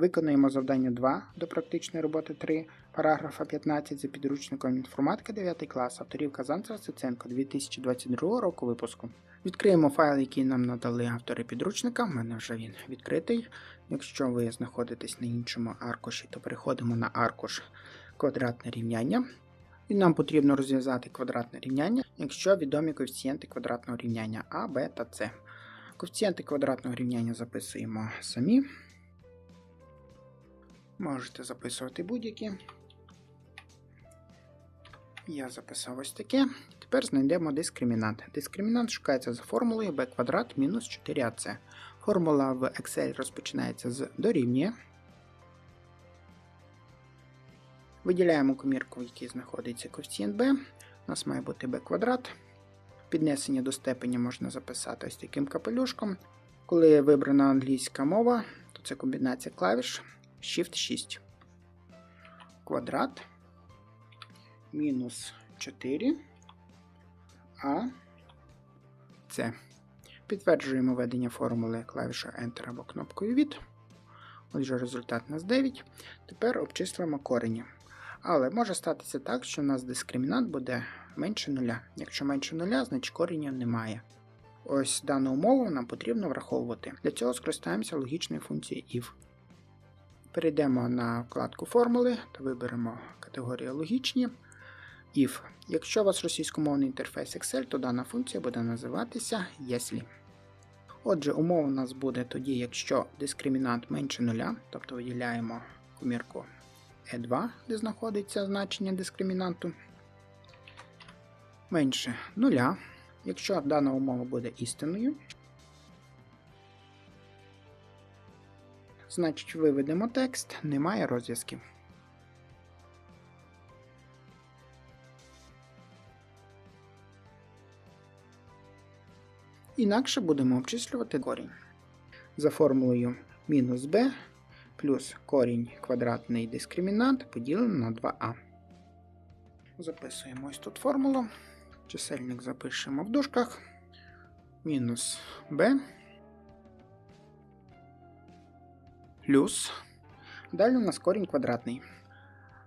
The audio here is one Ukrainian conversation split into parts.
Виконуємо завдання 2 до практичної роботи 3, параграфа 15 за підручником інформатика 9 клас, авторів Казанцева Сиценко 2022 року випуску. Відкриємо файл, який нам надали автори підручника. У мене вже він відкритий. Якщо ви знаходитесь на іншому аркуші, то переходимо на аркуш квадратне рівняння. І нам потрібно розв'язати квадратне рівняння, якщо відомі коефіцієнти квадратного рівняння А, Б та С. Коефіцієнти квадратного рівняння записуємо самі. Можете записувати будь-які. Я записав ось таке. Тепер знайдемо дискримінант. Дискримінант шукається за формулою b квадрат мінус 4ac. Формула в Excel розпочинається з дорівнює. Виділяємо комірку, в якій знаходиться коефіцієнт b. У нас має бути b квадрат. Піднесення до степеня можна записати ось таким капелюшком. Коли вибрана англійська мова, то це комбінація клавіш Shift 6. Квадрат мінус 4 а С. Підтверджуємо введення формули клавішою Enter або кнопкою від. Отже, результат у нас 9. Тепер обчислюємо корені. Але може статися так, що у нас дискримінант буде менше нуля. Якщо менше нуля, значить коренів немає. Ось дану умову нам потрібно враховувати. Для цього скористаємося логічною функцією if. Перейдемо на вкладку формули та виберемо категорію логічні. If. Якщо у вас російськомовний інтерфейс Excel, то дана функція буде називатися если. Отже, умова у нас буде тоді, якщо дискримінант менше нуля, тобто виділяємо комірку E2, де знаходиться значення дискримінанту. Менше нуля. Якщо дана умова буде істинною, значить виведемо текст, немає розв'язків. Інакше будемо обчислювати корінь. За формулою мінус b плюс корінь квадратний дискримінант поділено на 2а. Записуємо ось тут формулу. Чисельник запишемо в дужках. Мінус b плюс. Далі у нас корінь квадратний.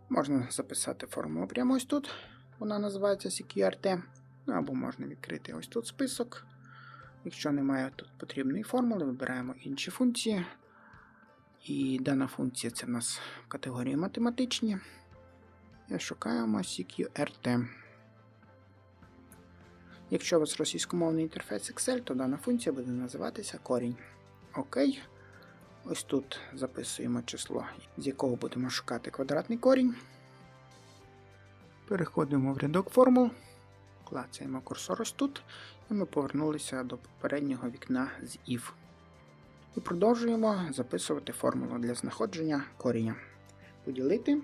Можна записати формулу прямо ось тут. Вона називається CQRT. Ну, або можна відкрити ось тут список. Якщо немає тут потрібної формули, вибираємо інші функції. І дана функція це в нас категорії математичні. І шукаємо CQRT. Якщо у вас російськомовний інтерфейс Excel, то дана функція буде називатися корінь. Окей. Ось тут записуємо число, з якого будемо шукати квадратний корінь. Переходимо в рядок формул. Клацаємо курсор ось тут, і ми повернулися до попереднього вікна з if. І продовжуємо записувати формулу для знаходження коріння. Поділити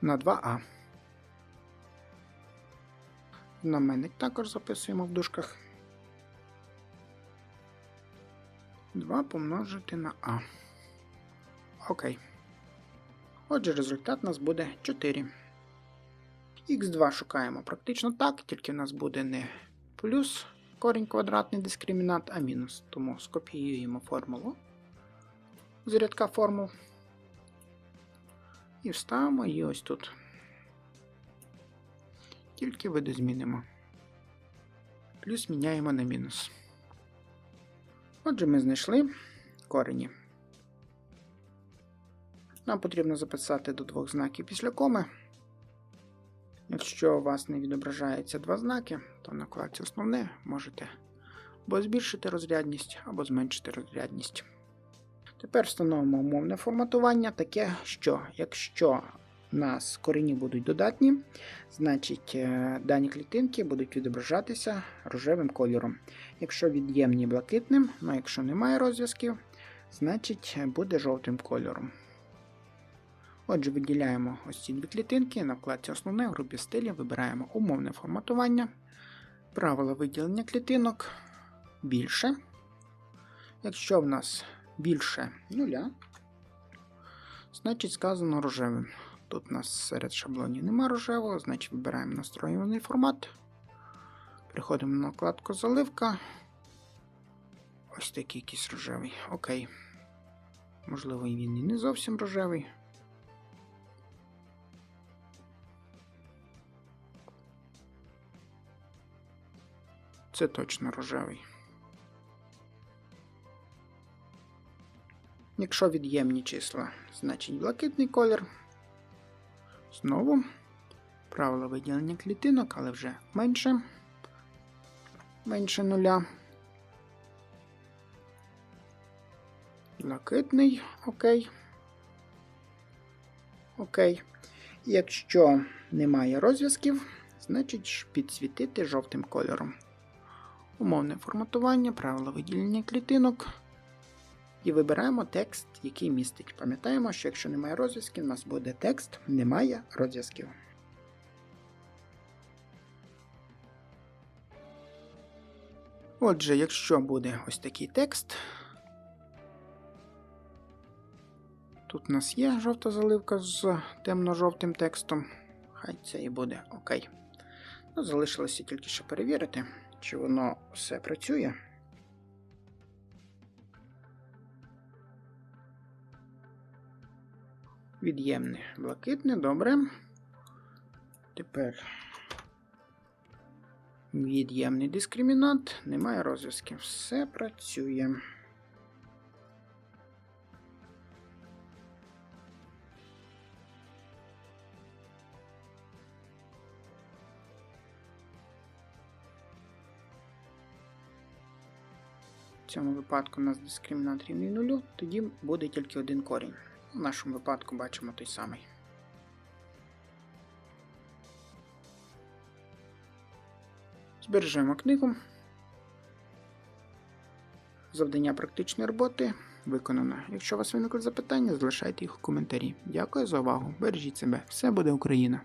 на 2а. Знаменник також записуємо в дужках. 2 помножити на а. Окей. Отже, результат у нас буде 4. Х2 шукаємо практично так, тільки в нас буде не плюс корінь квадратний дискримінант, а мінус. Тому скопіюємо формулу з рядка формул і вставимо її ось тут. Тільки видозмінимо. Плюс міняємо на мінус. Отже, ми знайшли корені. Нам потрібно записати до двох знаків після коми. Якщо у вас не відображається два знаки, то на вкладці основне можете або збільшити розрядність, або зменшити розрядність. Тепер встановимо умовне форматування, таке, що якщо у нас корені будуть додатні, значить е, дані клітинки будуть відображатися рожевим кольором. Якщо від'ємні блакитним, ну якщо немає розв'язків, значить буде жовтим кольором. Отже, виділяємо ось ці дві клітинки на вкладці Основне в групі стилі вибираємо умовне форматування, правила виділення клітинок більше. Якщо в нас більше нуля, значить сказано рожевим. Тут у нас серед шаблонів нема рожевого, значить вибираємо настроюваний формат. Переходимо на вкладку Заливка. Ось такий якийсь рожевий. Окей. Можливо, він і не зовсім рожевий. Це точно рожевий. Якщо від'ємні числа, значить блакитний колір. Знову правило виділення клітинок, але вже менше. Менше нуля. Блакитний, окей. Окей. Якщо немає розв'язків, значить підсвітити жовтим кольором. Умовне форматування, правила виділення клітинок. І вибираємо текст, який містить. Пам'ятаємо, що якщо немає розв'язків, у нас буде текст, немає розв'язків. Отже, якщо буде ось такий текст, тут у нас є жовта заливка з темно-жовтим текстом. Хай це і буде окей. Ну, залишилося тільки ще перевірити, чи воно все працює. Від'ємне блакитне, добре. Тепер від'ємний дискримінант, немає розв'язки. Все працює. Цьому випадку у нас дискримінант рівний нулю, тоді буде тільки один корінь. В нашому випадку бачимо той самий. Збережемо книгу. Завдання практичної роботи виконано. Якщо у вас виникли запитання, залишайте їх у коментарі. Дякую за увагу. Бережіть себе. Все буде Україна!